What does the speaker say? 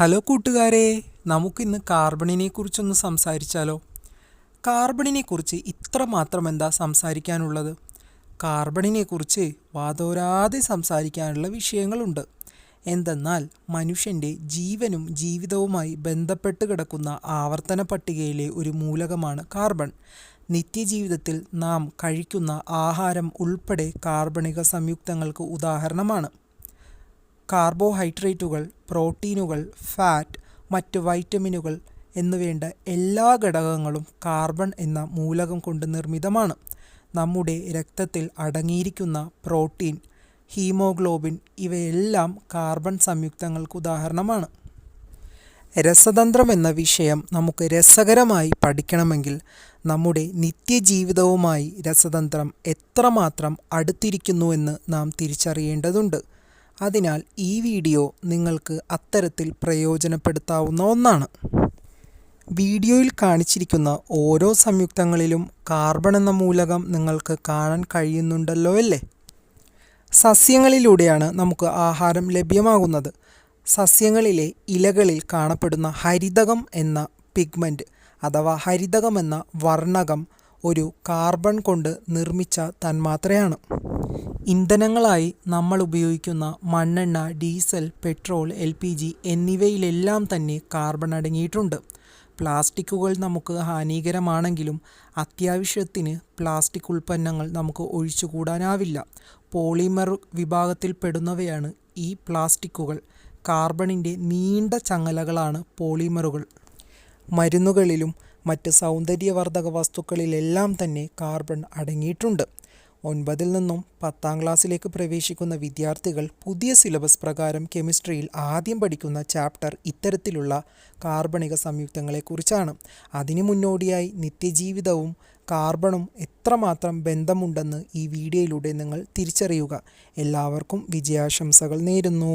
Hello കൂട്ടുകാരെ നമുക്കിന്ന് കാർബണിനെ കുറിച്ചൊന്ന് സംസാരിച്ചാലോ? കാർബണിനെ കുറിച്ച് ഇത്ര മാത്രം എന്താ സംസാരിക്കാനുള്ളത്? കാർബണിനെ കുറിച്ച് വാതോരാതെ സംസാരിക്കാനുള്ള വിഷയങ്ങളുണ്ട്. എന്തെന്നാൽ മനുഷ്യന്റെ ജീവനും ജീവിതവുമായി ബന്ധപ്പെട്ട് കിടക്കുന്ന ആവർത്തന പട്ടികയിലെ ഒരു മൂലകമാണ് കാർബൺ. നിത്യജീവിതത്തിൽ നാം കഴിക്കുന്ന ആഹാരം ഉൾപ്പെടെ കാർബണിക സംയുക്തങ്ങൾക്ക് ഉദാഹരണമാണ്. കാർബോഹൈഡ്രേറ്റുകൾ പ്രോട്ടീനുകൾ ഫാറ്റ് മറ്റ് വൈറ്റമിനുകൾ എന്നുവേണ്ട എല്ലാ ഘടകങ്ങളും കാർബൺ എന്ന മൂലകം കൊണ്ട് നിർമ്മിതമാണ്. നമ്മുടെ രക്തത്തിൽ അടങ്ങിയിരിക്കുന്ന പ്രോട്ടീൻ ഹീമോഗ്ലോബിൻ ഇവയെല്ലാം കാർബൺ സംയുക്തങ്ങൾക്ക് ഉദാഹരണമാണ്. രസതന്ത്രം എന്ന വിഷയം നമുക്ക് രസകരമായി പഠിക്കണമെങ്കിൽ നമ്മുടെ നിത്യജീവിതവുമായി രസതന്ത്രം എത്രമാത്രം അടുത്തിരിക്കുന്നുവെന്ന് നാം തിരിച്ചറിയേണ്ടതുണ്ട്. അതിനാൽ ഈ വീഡിയോ നിങ്ങൾക്ക് അത്തരത്തിൽ പ്രയോജനപ്പെടുത്താവുന്ന ഒന്നാണ്. വീഡിയോയിൽ കാണിച്ചിരിക്കുന്ന ഓരോ സംയുക്തങ്ങളിലും കാർബൺ എന്ന മൂലകം നിങ്ങൾക്ക് കാണാൻ കഴിയുന്നുണ്ടല്ലോ അല്ലേ? സസ്യങ്ങളിലൂടെയാണ് നമുക്ക് ആഹാരം ലഭ്യമാകുന്നത്. സസ്യങ്ങളിലെ ഇലകളിൽ കാണപ്പെടുന്ന ഹരിതകം എന്ന പിഗ്മെന്റ് അഥവാ ഹരിതകം എന്ന വർണകം ഒരു കാർബൺ കൊണ്ട് നിർമ്മിച്ച തന്മാത്രയാണ്. ഇന്ധനങ്ങളായി നമ്മൾ ഉപയോഗിക്കുന്ന മണ്ണെണ്ണ diesel petrol L P G എന്നിവയിലെല്ലാം തന്നെ കാർബൺ അടങ്ങിയിട്ടുണ്ട്. പ്ലാസ്റ്റിക്കുകൾ നമുക്ക് ഹാനികരമാണെങ്കിലും അത്യാവശ്യത്തിന് പ്ലാസ്റ്റിക് ഉൽപ്പന്നങ്ങൾ നമുക്ക് ഒഴിച്ചുകൂടാനാവില്ല. പോളിമർ വിഭാഗത്തിൽപ്പെടുന്നവയാണ് ഈ പ്ലാസ്റ്റിക്കുകൾ. കാർബണിന്റെ നീണ്ട ചങ്ങലകളാണ് പോളിമറുകൾ. മരുന്നുകളിലും മറ്റ് സൗന്ദര്യവർദ്ധക വസ്തുക്കളിലെല്ലാം തന്നെ കാർബൺ അടങ്ങിയിട്ടുണ്ട്. ഒൻപതിൽ നിന്നും പത്താം ക്ലാസ്സിലേക്ക് പ്രവേശിക്കുന്ന വിദ്യാർത്ഥികൾ പുതിയ സിലബസ് പ്രകാരം കെമിസ്ട്രിയിൽ ആദ്യം പഠിക്കുന്ന ചാപ്റ്റർ ഇത്തരത്തിലുള്ള കാർബണിക സംയുക്തങ്ങളെക്കുറിച്ചാണ്. അതിനു മുന്നോടിയായി നിത്യജീവിതവും കാർബണും എത്രമാത്രം ബന്ധമുണ്ടെന്ന് ഈ വീഡിയോയിലൂടെ നിങ്ങൾ തിരിച്ചറിയുക. എല്ലാവർക്കും വിജയാശംസകൾ നേരുന്നു.